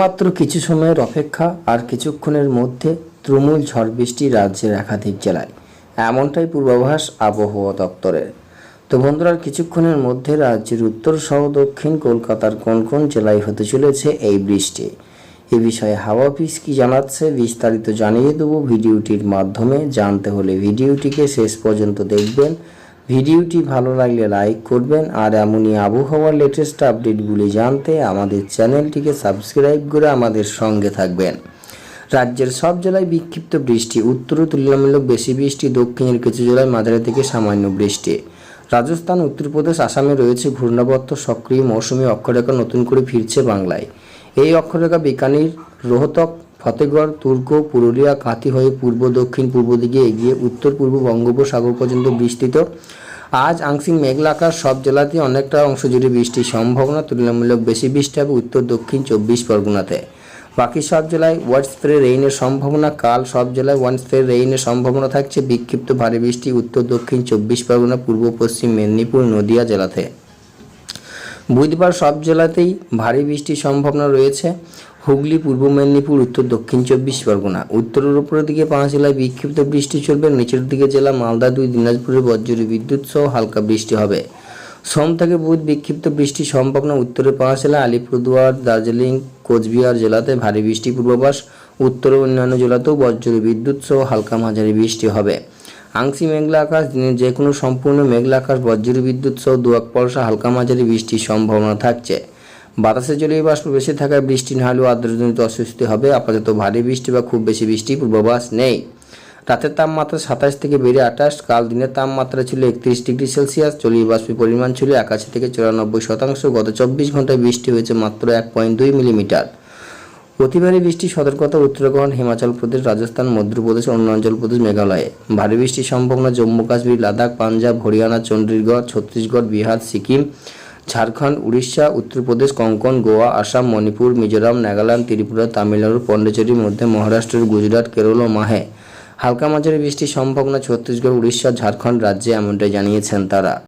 মাত্র কিছু সময়ের অপেক্ষা আর কিছুক্ষণের মধ্যে তুমুল ঝড় বৃষ্টি রাজ্যের একাধিক জেলায়। এমনটাই পূর্বাভাস আবহাওয়া দপ্তরের। তো বন্ধুরা, কিছুক্ষণের মধ্যে রাজ্যের উত্তর সহ দক্ষিণ কলকাতার কোন কোন জেলায় হতে চলেছে এই বৃষ্টি? এ বিষয়ে হাওয়া অফিস কি জানাচ্ছে বিস্তারিত জানিয়ে দেবো ভিডিওটির মাধ্যমে। জানতে হলে ভিডিওটিকে শেষ পর্যন্ত দেখবেন। ভিডিওটি ভালো লাগলে লাইক করবেন আর এমনই আবহাওয়ার লেটেস্ট আপডেটগুলি জানতে আমাদের চ্যানেলটিকে সাবস্ক্রাইব করে আমাদের সঙ্গে থাকবেন। রাজ্যের সব জেলায় বিক্ষিপ্ত বৃষ্টি, উত্তরে তুলনামূলক বেশি বৃষ্টি, দক্ষিণের কিছু জেলায় মাঝারি থেকে সামান্য বৃষ্টি। রাজস্থান, উত্তরপ্রদেশ, আসামে রয়েছে ঘূর্ণাবর্ত সক্রিয় মৌসুমী অক্ষরেখা নতুন করে ফিরছে বাংলায়। এই অক্ষরেখা বিকানির, রোহতক, ফতেগড় তুর্ক পুরুলিয়া, কাঁথি হয়ে পূর্ব দক্ষিণ পূর্ব দিকে এগিয়ে উত্তর পূর্ব বঙ্গোপসাগর পর্যন্ত বিস্তৃত। আজ আংশিক মেঘলা সব জেলাতে অনেকটা অংশ জুড়ে বৃষ্টির সম্ভাবনা। তুলনামূলক বেশি বৃষ্টি হবে উত্তর, দক্ষিণ চব্বিশ পরগনাতে। বাকি সব জেলায় ওয়ান স্প্রে রেইনের সম্ভাবনা। কাল সব জেলায় ওয়ান স্প্রে রেইনের সম্ভাবনা থাকছে। বিক্ষিপ্ত ভারী বৃষ্টি উত্তর, দক্ষিণ চব্বিশ পরগনা, পূর্ব, পশ্চিম মেদিনীপুর, নদিয়া জেলাতে। বুধবার সব জেলাতেই ভারী বৃষ্টির সম্ভাবনা রয়েছে। হুগলি, পূর্ব মেদিনীপুর, উত্তর, দক্ষিণ চব্বিশ পরগনা। উত্তরের উপরের দিকে পাঁচ জেলায় বিক্ষিপ্ত বৃষ্টি চলবে। নিচের দিকে জেলা মালদা দুই, দিনাজপুরে বজ্রী বিদ্যুৎ সহ হালকা বৃষ্টি হবে। সোম থেকে বুধ বিক্ষিপ্ত বৃষ্টির সম্ভাবনা উত্তরে পাঁচ জেলা আলিপুরদুয়ার, দার্জিলিং, কোচবিহার জেলাতে ভারী বৃষ্টি পূর্বাভাস। উত্তরে অন্যান্য জেলাতেও বজ্রী বিদ্যুৎ সহ হালকা মাঝারি বৃষ্টি হবে। আংশি মেঘলা আকাশ যে কোনো সম্পূর্ণ মেঘলা আকাশ, বজ্রী বিদ্যুৎ সহ দুয়াক পলসা হালকা মাঝারি বৃষ্টির সম্ভাবনা থাকছে। বাতাসে জলীয় বাষ্প বেশি থাকায় বৃষ্টি না হলেও আর্দ্রজনিত অস্বস্তি হবে। আপাতত ভারী বৃষ্টি বা খুব বেশি বৃষ্টি পূর্বাভাস নেই। রাতের তাপমাত্রা সাতাশ থেকে বেড়ে আঠাশ, কাল দিনের তাপমাত্রা ছিল একত্রিশ ডিগ্রি সেলসিয়াস। জলীয় বাষ্পের পরিমাণ ছিল একাশি থেকে চুরানব্বই শতাংশ। গত চব্বিশ ঘন্টায় বৃষ্টি হয়েছে মাত্র এক পয়েন্ট দুই মিলিমিটার। অতি ভারী বৃষ্টির সতর্কতা উত্তরাখণ্ড, হিমাচল প্রদেশ, রাজস্থান, মধ্যপ্রদেশ, অরুণাচল প্রদেশ, মেঘালয়ে। ভারী বৃষ্টির সম্ভাবনা জম্মু কাশ্মীর, লাদাখ, পাঞ্জাব, হরিয়ানা চণ্ডীগড় ছত্তিশগড়, বিহার, সিকিম, ঝাড়খণ্ড, উড়িষ্যা, উত্তরপ্রদেশ, কঙ্কন, গোয়া, আসাম, মণিপুর, মিজোরাম, নাগাল্যান্ড, ত্রিপুরা, তামিলনাড়ু পন্ডিচেরির মধ্যে মহারাষ্ট্রের গুজরাট, কেরল ও মাহে। হালকা মাঝারি বৃষ্টির সম্ভাবনা ছত্তিশগড়, উড়িষ্যা, ঝাড়খণ্ড রাজ্যে এমনটাই জানিয়েছেন তারা।